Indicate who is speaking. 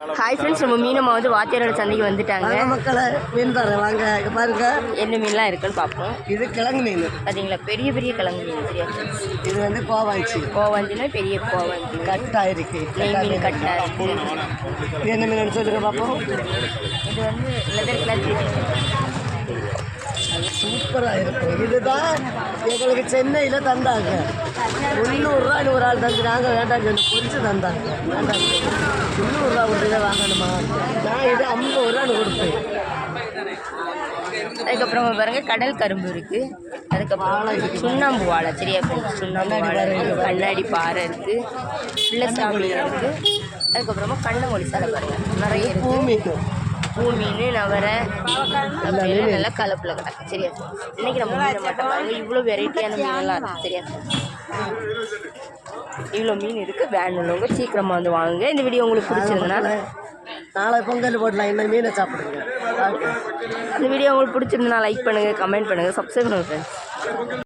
Speaker 1: Hi friends நம்ம மீனம்மா வந்து வாத்தியாரோட சந்தைக்கு வந்துட்டாங்க.
Speaker 2: மக்களை மீன் தரேன் வாங்க பாருங்க.
Speaker 1: என்ன மீன்லாம் இருக்குன்னு பார்ப்போம்.
Speaker 2: இது கிழங்கு மீன்.
Speaker 1: பார்த்தீங்களா பெரிய பெரிய கிழங்கு மீன் சரியா?
Speaker 2: இது வந்து கோவாஞ்சி.
Speaker 1: கோவாஞ்சினா பெரிய கோவாஞ்சி
Speaker 2: கட்டா இருக்கு.
Speaker 1: மீன் கட்டா
Speaker 2: இது என்ன மீன் சொல்லுங்க பார்ப்போம்.
Speaker 1: இது வந்து லெதர் கலர்
Speaker 2: சூப்பராக இருக்கும். இதுதான் எங்களுக்கு சென்னையில் தந்தாங்க. முந்நூறுரூவா ஒரு ஆள் தந்துனாங்க வேண்டாம் சொல்லி பொரிச்சு தந்தாங்க. வேண்டாம். முந்நூறுரூவா ஒரு இதை வாங்கணுமா? நான் இது ஐம்பது ரூபான்னு கொடுப்பேன்
Speaker 1: அதுக்கப்புறம் பாருங்க கடல் கரும்பு இருக்கு. அதுக்கப்புறம் சுண்ணாம்பு வாழை சரியா? சுண்ணாம்பு வாழை இருக்கு. கண்ணாடி பாறை இருக்கு. பிள்ளைசாமி இருக்கு. அதுக்கப்புறமா கண்ணமொழி சாலை பாருங்க. நிறைய இருக்கு.
Speaker 2: பூ மீன்
Speaker 1: நவரை. நல்லா கலப்பில் கிடக்கு. சரியா? இன்னைக்கு நம்ம மட்டும் பாருங்க. இவ்வளோ வெரைட்டியான மீனெல்லாம் இருக்கு. சரியா? இவ்வளோ மீன் இருக்கு. வேன் உள்ளவங்க சீக்கிரமாக வந்து வாங்குங்க. இந்த வீடியோ உங்களுக்கு பிடிச்சிருந்தனால
Speaker 2: நாளை பொங்கல் போடலாம் இந்த மீனை சாப்பிடுங்க.
Speaker 1: இந்த வீடியோ உங்களுக்கு பிடிச்சிருந்தனா லைக் பண்ணுங்கள் கமெண்ட் பண்ணுங்கள் சப்ஸ்கிரைப் பண்ணுங்கள் ஃப்ரெண்ட்ஸ்